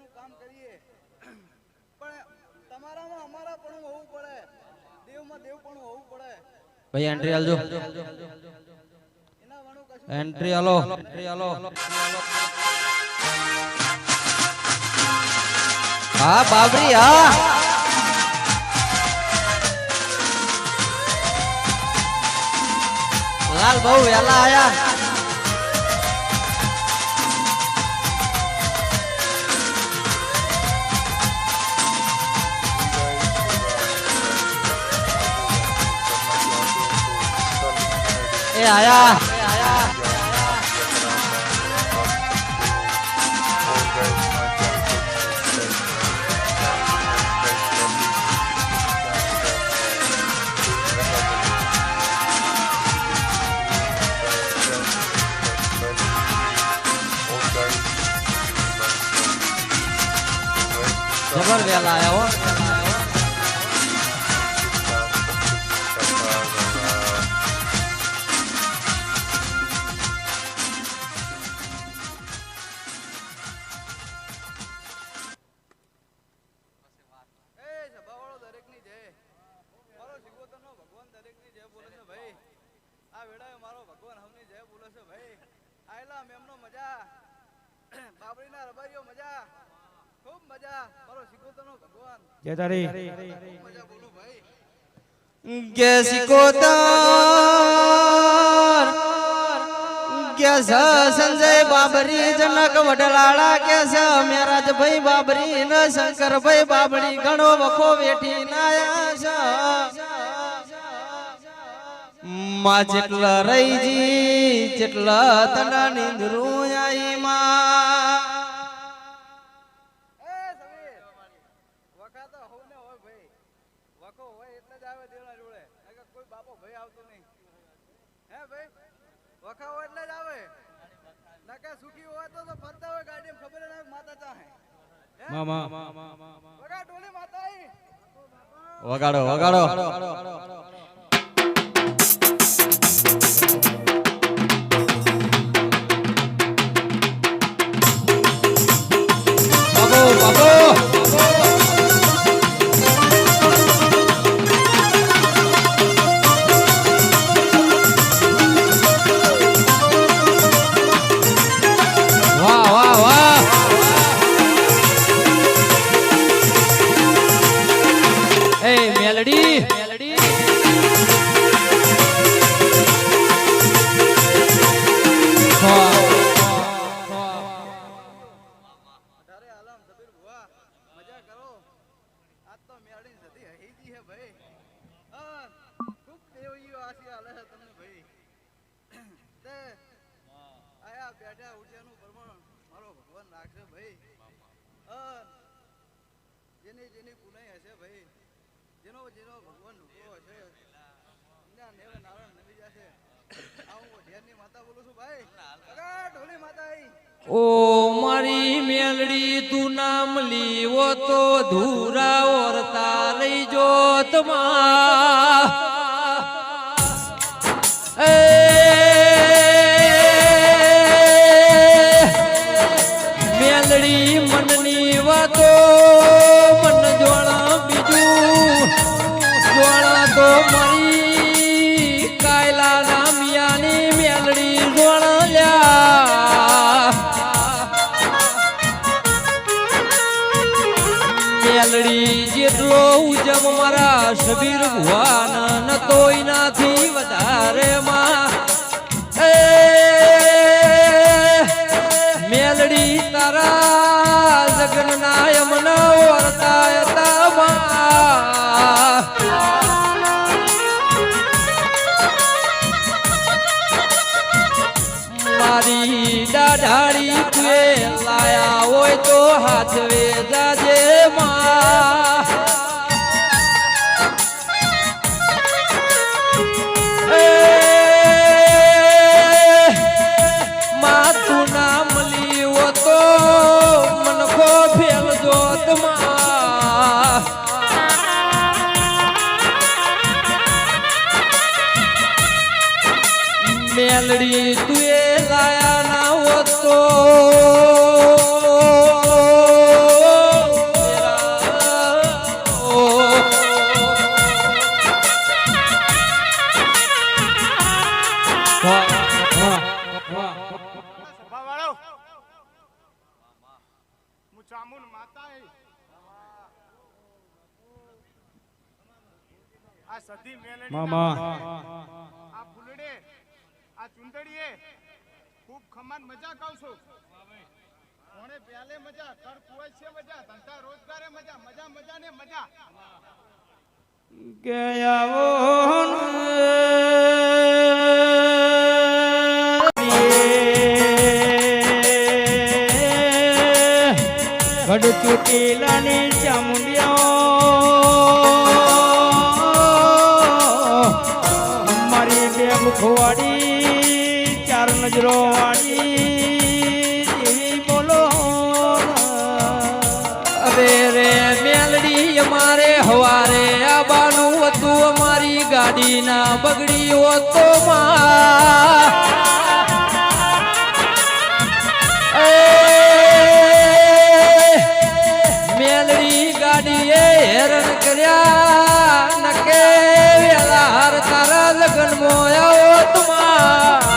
સેવાનું કામ કરીએ. પણ તમારામાં અમારા પણ હોવું પડે. દેવમાં દેવ પણ હોવું પડે. ભાઈ એન્ટ્રી આલજો. એન્ટ્રી આલો. એન્ટ્રી આલો. હા બાબરી હા. લાલ બહુ વહેલા આયા. એ આયા જબર જય તારી. ખૂબ મજા બોલું ભાઈ કે સિકોતર, કે સ સંજય બાબરી જનક વડલાળા, કે સ મેરાજ ભાઈ બાબરી ન શંકર ભાઈ બાબરી, ઘણો વખો વેઠી નાયા માં જેટલા રહીજી, જેટલા તના આઈ માં. આવતો નહીં. હે ભાઈ? વખાવો એટલે જ આવે. નકા સુખી હોય તો તો ફરતા હોય ગાડી ખબર ના માતા ચાહે. હે? મામા. વગા ટોલી માતા વગાડો વગાડો. બેઠા ઉઠ્યાનું પ્રમાણ મારો ભગવાન રાખશે ભાઈ. જેની જેની પુનાઈ હશે ભાઈ, જેનો જેનો ભગવાન લુકડો હશે ઓ મારી મેલડી, તું નામ લીવો તો ધૂરા ઓરતા લઈ જોતમાં. શબીર ભુવાન ન તો એનાથી વધારે માં. મેલડી તારા જગન નાયમ સધી મેલડી મામા. આ ફૂલડે આ ચુંદડીએ ખૂબ ખમાન મજા કહું છું. કોણે પ્યાલે મજા કર કુવાય છે મજા ધંધા રોજગારે મજા મજા મજા ને મજા. કે આવો ઘડ ચૂટીલાની ચામુંડિયા બે મુખવાડી ચાર નજરો વાળી એવી બોલો અરે રે મેલડી, અમારે હવારે આબાનું હતું, અમારી ગાડીના બગડી તો માં. મેલડી ગાડીએ હેરણ કર્યા. તારા લગ્ન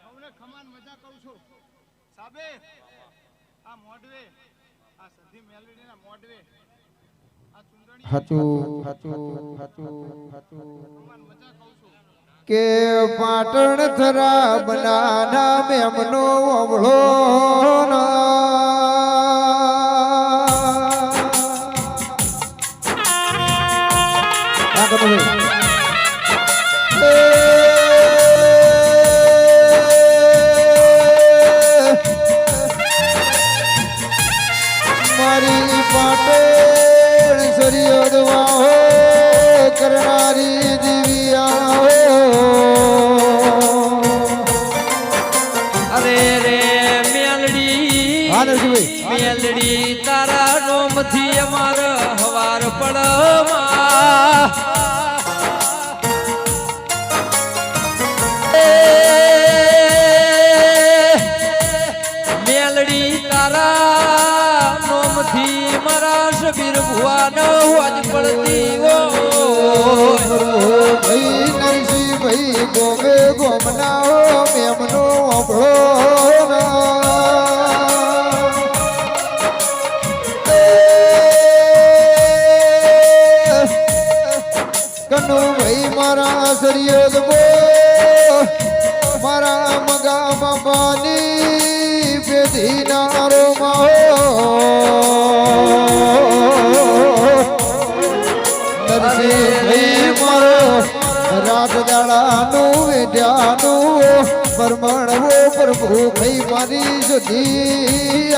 સૌને ખમાન મજા કહું છું સાબે આ મોડવે આ સધી મેલડીના મોડવે આ ચુંદડી હાચું કે પાટણ થરા બનાના મેમનો અવળો મારી શબીર ભુવાનો હોજ પડતી ઓ ભાઈ નરસિંહ ભાઈ ગોમે ગોમના મેમનો અભળો કનુ ભાઈ મારા સરિયદ બો મારા મગા બાબાની બેધી નારો નરસિંહભાઈ મારો દાડાનું વેઢ્યાનું પરમણવો પ્રભુ ભાઈ મારી સુધી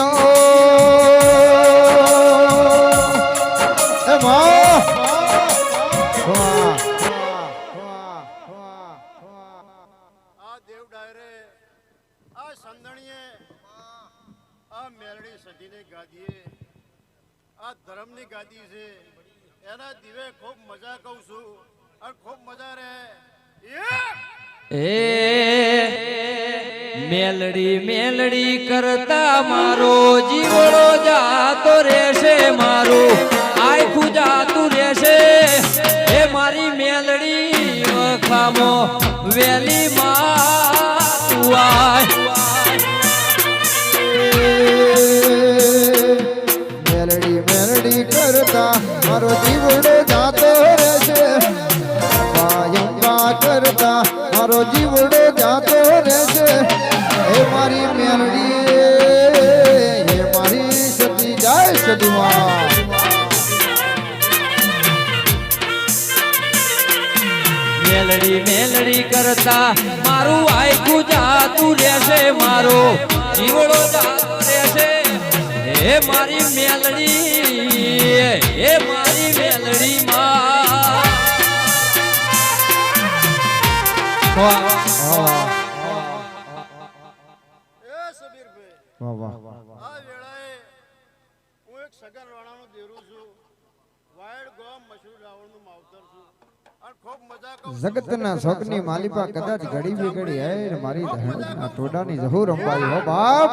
આ ધર્મની ગાદી છે. એના દિવે ખૂબ મજા કહું છું અને ખૂબ મજા રહે એ મેલડી મેલડી કરતા મારો જીવડો જાતો રહેશે મારો. આખું જાતું રહેશે. એ મારી મેલડી વખામો વેલી મેલડી મેલડી કરતા મારો જીવડો જીવડો જાતો રહેશે. હે મારી મેલડી હે મારી સતી, જાય સદુમાં મેલડી મેલડી કરતા મારું આખું જાતું રહેશે, મારો જીવડો જાતો રહેશે. હે મારી મેલડી, હે મારી મેલડી માં. વાહ વાહ આ વેળાએ. જગતના શોકની માલિપા કદાચ ઘડી બીગડી હે મારી ધરતીના ટોડાની જહુર અંબાઈ હો, બાપ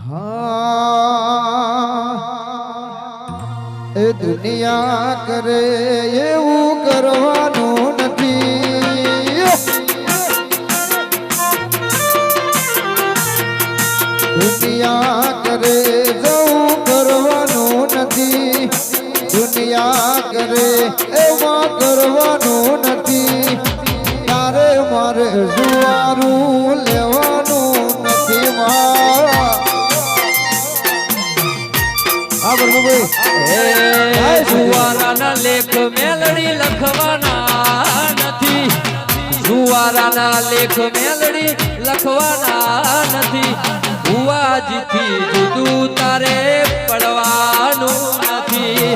હા એ દુનિયા કરે એવું કરવાનું દુનિયા કરે જવું કરવાનું નથી. દુનિયા કરે એમાં કરવાનું નથી. તારે મારે જુવારું લેવાનું નથી હા બરોબર. લેખ મેલડી જુવારાના લેખ મેલડી લખવાના નથી. ભુવાજીથી જુદું તારે પડવાનું નથી.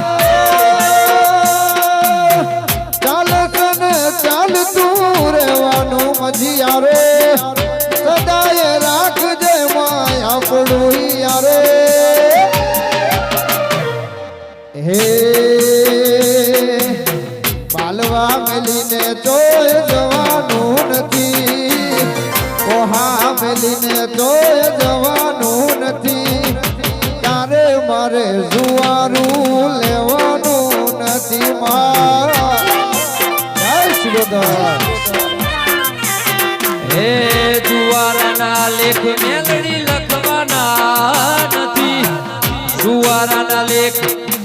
ચાલ કને ચાલતું રહેવાનું મજિયારે. સદાય રાખજે યારે હે, પાલવા મેલીને જોઈ કોહા તો જવાનું નથી. તારે મારે જુવારું લેવાનું નથી મારા? હે જુવારાના લેખ મેલડી લખવાના નથી. જુવારાના લેખ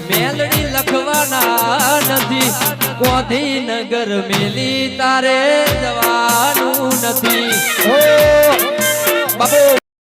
મેલડી લખવાના નથી. ગાંધીનગર મેલી તારે જવાનું નથી. ઓ બાબુ